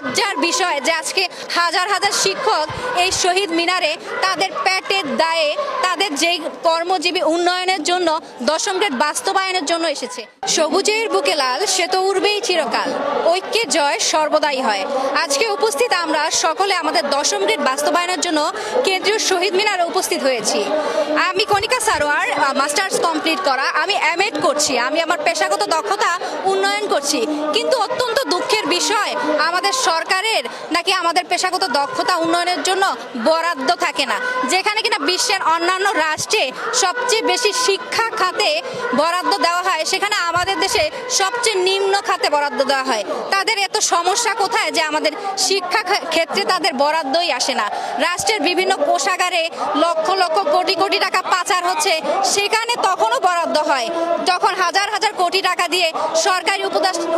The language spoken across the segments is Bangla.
লজ্জার বিষয় যে আজকে হাজার হাজার শিক্ষক এই শহীদ মিনারে তাদের পেটের দায়ে তাদের যেই কর্মজীবী উন্নয়নের জন্য, দশম গ্রেড বাস্তবায়নের জন্য এসেছে। সবুজের বুকে লাল, সে তো উড়বেই চিরকাল। ঐক্যের জয় সর্বদাই হয়। আজকে উপস্থিত আমরা সকলে আমাদের দশম গ্রেড বাস্তবায়নের জন্য কেন্দ্রীয় শহীদ মিনারে উপস্থিত হয়েছি। আমি কণিকা সারোয়ার মাস্টার্স কমপ্লিট করা, আমি এমএড করছি, আমি আমার পেশাগত দক্ষতা উন্নয়ন করছি। কিন্তু অত্যন্ত দুঃখের বিষয়, আমাদের সরকারের নাকি আমাদের পেশাগত দক্ষতা উন্নয়নের জন্য বরাদ্দ থাকে না? যেখানে কিনা বিশ্বের অন্যান্য রাষ্ট্রে সবচেয়ে বেশি শিক্ষা খাতে বরাদ্দ দেওয়া হয়, সেখানে আমাদের দেশে সবচেয়ে নিম্ন খাতে বরাদ্দ দেওয়া হয়। তাদের এত সমস্যা কোথায় যে আমাদের শিক্ষা ক্ষেত্রে তাদের বরাদ্দই আসে না। রাষ্ট্রের বিভিন্ন কোষাগারে লক্ষ লক্ষ কোটি কোটি টাকা পাচার হচ্ছে, সেখানে তখনও বরাদ্দ হয়, যখন হাজার হাজার কোটি টাকা দিয়ে সরকারি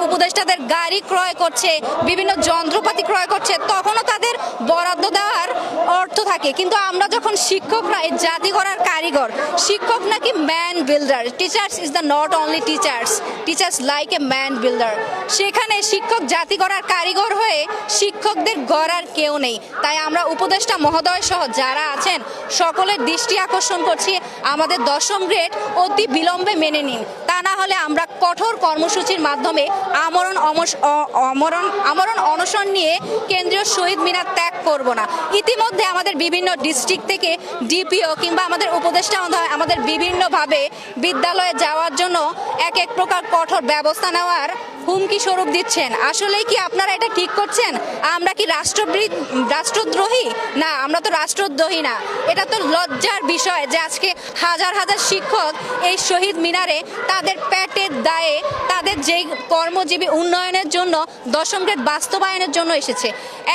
উপদেষ্টাদের গাড়ি ক্রয় করছে, বিভিন্ন যন্ত্রপাতি ক্রয় করছে তখনও তাদের বরাদ্দ দেওয়ার অর্থ থাকে। কিন্তু আমরা যখন শিক্ষকরা এই জাতি গড়ার কারিগর, শিক্ষক নাকি man builder teachers is the not only teachers teachers like a man builder সেখানে শিক্ষক জাতি গড়ার কারিগর হয়ে শিক্ষকদের গড়ার কেউ নেই। তাই আমরা উপদেষ্টা মহোদয় সহ যারা আছেন, সকলের দৃষ্টি আকর্ষণ করছি আমাদের দশম গ্রেড অতি বিলম্বে মেনে নিন। না হলে আমরা কঠোর কর্মসূচির মাধ্যমে আমরণ আমরণ আমরণ অনশন নিয়ে কেন্দ্রীয় শহীদ মিনার ত্যাগ করব না। ইতিমধ্যে আমাদের বিভিন্ন ডিস্ট্রিক্ট থেকে ডিপিও কিংবা আমাদের উপদেষ্টা আমাদের বিভিন্নভাবে বিদ্যালয়ে যাওয়ার জন্য এক এক প্রকার কঠোর ব্যবস্থা নেওয়ার হুমকি স্বরূপ দিচ্ছেন। আসলে কি আপনারা এটা ঠিক করছেন? আমরা কি রাষ্ট্রবিদ রাষ্ট্রদ্রোহী? না, আমরা তো রাষ্ট্রদ্রোহী না। এটা তো লজ্জার বিষয় যে আজকে হাজার হাজার শিক্ষক এই শহীদ মিনারে তাদের প্যাটের দায়ে তাদের যেই কর্মজীবী উন্নয়নের জন্য, দশম গ্রেড বাস্তবায়নের জন্য এসেছে।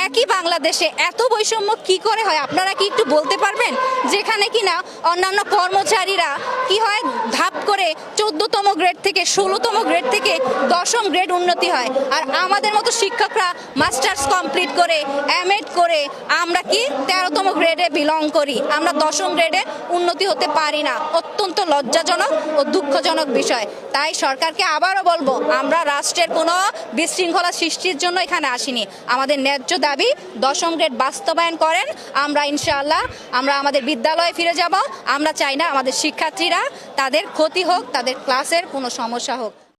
একই বাংলাদেশে এত বৈষম্য কি করে হয়? আপনারা কি একটু বলতে পারবেন? যেখানে কিনা অন্যান্য কর্মচারীরা কি হয়, ধাপ করে চোদ্দতম গ্রেড থেকে, ষোলোতম গ্রেড থেকে দশম গ্রেড উন্নতি হয়। আর আমাদের মতো শিক্ষকরা মাস্টার্স কমপ্লিট করে এমএড করে আমরা কি তেরোতম গ্রেডে বিলং করি। আমরা দশম গ্রেডে উন্নতি হতে পারি না। অত্যন্ত লজ্জাজনক ও দুঃখজনক বিষয়। তাই সরকারকে আবারও বলব, আমরা রাষ্ট্রের কোনো বিশৃঙ্খলা সৃষ্টির জন্য এখানে আসিনি। আমাদের ন্যায্য দাবি, দশম গ্রেড বাস্তবায়ন করেন, আমরা ইনশাআল্লাহ, আমরা আমাদের বিদ্যালয়ে ফিরে যাব। আমরা চাই না আমাদের শিক্ষার্থীরা তাদের ক্ষতি হোক, তাদের ক্লাসের কোনো সমস্যা হোক।